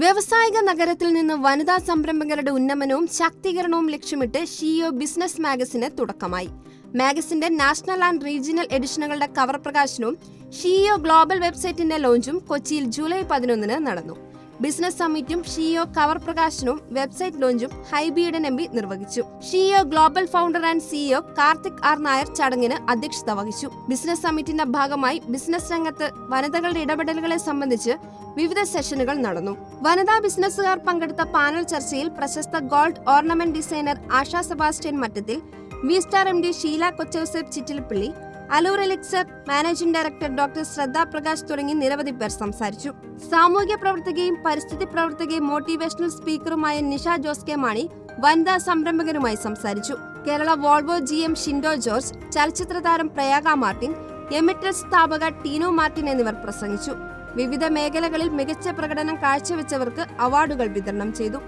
വ്യവസായിക നഗരത്തിൽ നിന്ന് വനിതാ സംരംഭകരുടെ ഉന്നമനവും ശാക്തീകരണവും ലക്ഷ്യമിട്ട് ഷിയോ ബിസിനസ് മാഗസിന് തുടക്കമായി. മാഗസിന്റെ നാഷണൽ ആൻഡ് റീജിയണൽ എഡിഷനുകളുടെ കവർ പ്രകാശനവും ഷിയോ ഗ്ലോബൽ വെബ്സൈറ്റിന്റെ ലോഞ്ചും കൊച്ചിയിൽ ജൂലൈ പതിനൊന്നിന് നടന്നു. ബിസിനസ് സമ്മിറ്റും ഷിയോ കവർ പ്രകാശനവും വെബ്സൈറ്റ് ലോഞ്ചും ഹൈബിയുടെ എം നിർവഹിച്ചു. Sheo global founder and CEO Karthik R Nair ചടങ്ങിന് അധ്യക്ഷത വഹിച്ചു. ബിസിനസ് സമ്മിറ്റിന്റെ ഭാഗമായി ബിസിനസ് രംഗത്ത് വനിതകളുടെ ഇടപെടലുകളെ സംബന്ധിച്ച് വിവിധ സെഷനുകൾ നടന്നു. വനിതാ ബിസിനസ്സുകാർ പങ്കെടുത്ത പാനൽ ചർച്ചയിൽ പ്രശസ്ത gold ornament designer Asha Sebastian Mattathil V star M D Sheela Kochouseph Chittilappilly അലൂർ elixir managing director doctor Shraddha Prakash തുടങ്ങി നിരവധി പേർ സംസാരിച്ചു. സാമൂഹ്യ പ്രവർത്തകയും പരിസ്ഥിതി പ്രവർത്തകയും മോട്ടിവേഷണൽ സ്പീക്കറുമായ നിഷ ജോസ് കെ മാണി വനിതാ സംരംഭകരുമായി സംസാരിച്ചു. Kerala Volvo G M Shindo George ചലച്ചിത്ര താരം പ്രയാഗ മാർട്ടിൻ എമിറ്റൽ സ്ഥാപക ടീനോ മാർട്ടിൻ എന്നിവർ പ്രസംഗിച്ചു. വിവിധ മേഖലകളിൽ മികച്ച പ്രകടനം കാഴ്ചവെച്ചവർക്ക് അവാർഡുകൾ വിതരണം ചെയ്തു.